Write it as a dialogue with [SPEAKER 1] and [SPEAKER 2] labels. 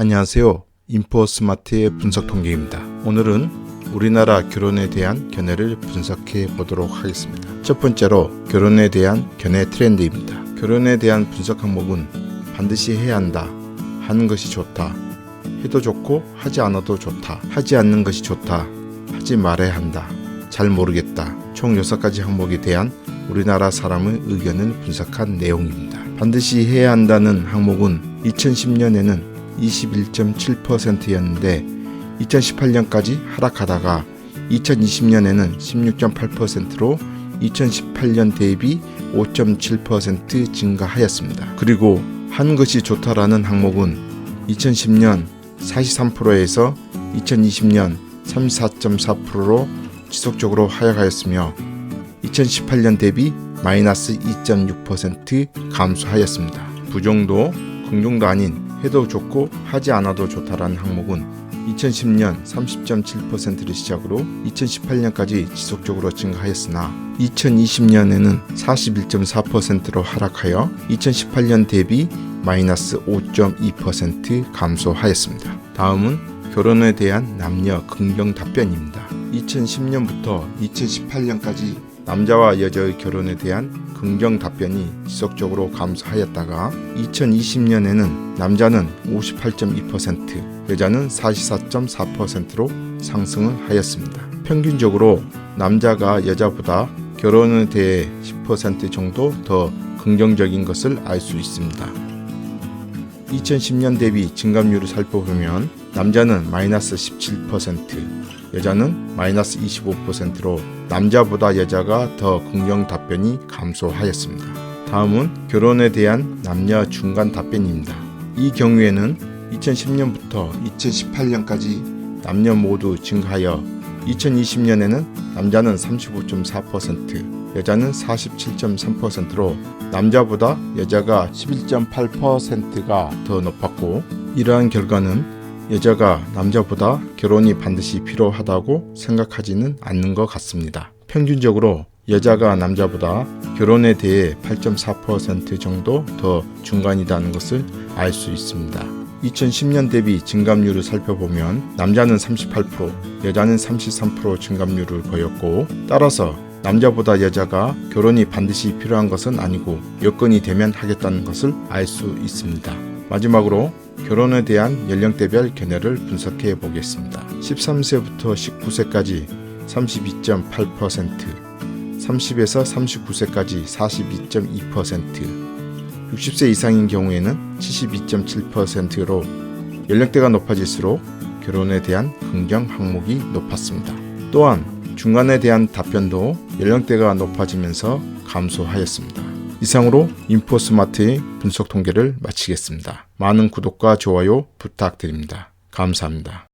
[SPEAKER 1] 안녕하세요. 인포스마트의 분석 통계입니다. 오늘은 우리나라 결혼에 대한 견해를 분석해 보도록 하겠습니다. 첫 번째로 결혼에 대한 견해 트렌드입니다. 결혼에 대한 분석 항목은 반드시 해야 한다. 하는 것이 좋다. 해도 좋고 하지 않아도 좋다. 하지 않는 것이 좋다. 하지 말아야 한다. 잘 모르겠다. 총 6가지 항목에 대한 우리나라 사람의 의견을 분석한 내용입니다. 반드시 해야 한다는 항목은 2010년에는 21.7%였는데 2018년까지 하락하다가 2020년에는 16.8%로 2018년 대비 5.7% 증가하였습니다. 그리고 한 것이 좋다라는 항목은 2010년 43%에서 2020년 34.4%로 지속적으로 하락하였으며 2018년 대비 마이너스 2.6% 감소하였습니다. 부정도 긍정도 아닌 해도 좋고 하지 않아도 좋다라는 항목은 2010년 30.7%를 시작으로 2018년까지 지속적으로 증가하였으나 2020년에는 41.4%로 하락하여 2018년 대비 마이너스 5.2% 감소하였습니다. 다음은 결혼에 대한 남녀 긍정 답변입니다. 2010년부터 2018년까지 남자와 여자의 결혼에 대한 긍정 답변이 지속적으로 감소하였다가 2020년에는 남자는 58.2%, 여자는 44.4%로 상승을 하였습니다. 평균적으로 남자가 여자보다 결혼에 대해 10% 정도 더 긍정적인 것을 알 수 있습니다. 2010년 대비 증감률을 살펴보면 남자는 마이너스 17%, 여자는 마이너스 25%로 남자보다 여자가 더 긍정 답변이 감소하였습니다. 다음은 결혼에 대한 남녀 중간 답변입니다. 이 경우에는 2010년부터 2018년까지 남녀 모두 증가하여 2020년에는 남자는 35.4%, 여자는 47.3%로 남자보다 여자가 11.8%가 더 높았고 이러한 결과는 여자가 남자보다 결혼이 반드시 필요하다고 생각하지는 않는 것 같습니다. 평균적으로 여자가 남자보다 결혼에 대해 8.4% 정도 더 중간이라는 것을 알 수 있습니다. 2010년 대비 증감률을 살펴보면 남자는 38%, 여자는 33% 증감률을 보였고 따라서 남자보다 여자가 결혼이 반드시 필요한 것은 아니고 여건이 되면 하겠다는 것을 알 수 있습니다. 마지막으로 결혼에 대한 연령대별 견해를 분석해 보겠습니다. 13세부터 19세까지 32.8%, 30에서 39세까지 42.2%, 60세 이상인 경우에는 72.7%로 연령대가 높아질수록 결혼에 대한 긍정 항목이 높았습니다. 또한 중간에 대한 답변도 연령대가 높아지면서 감소하였습니다. 이상으로 인포스마트의 분석 통계를 마치겠습니다. 많은 구독과 좋아요 부탁드립니다. 감사합니다.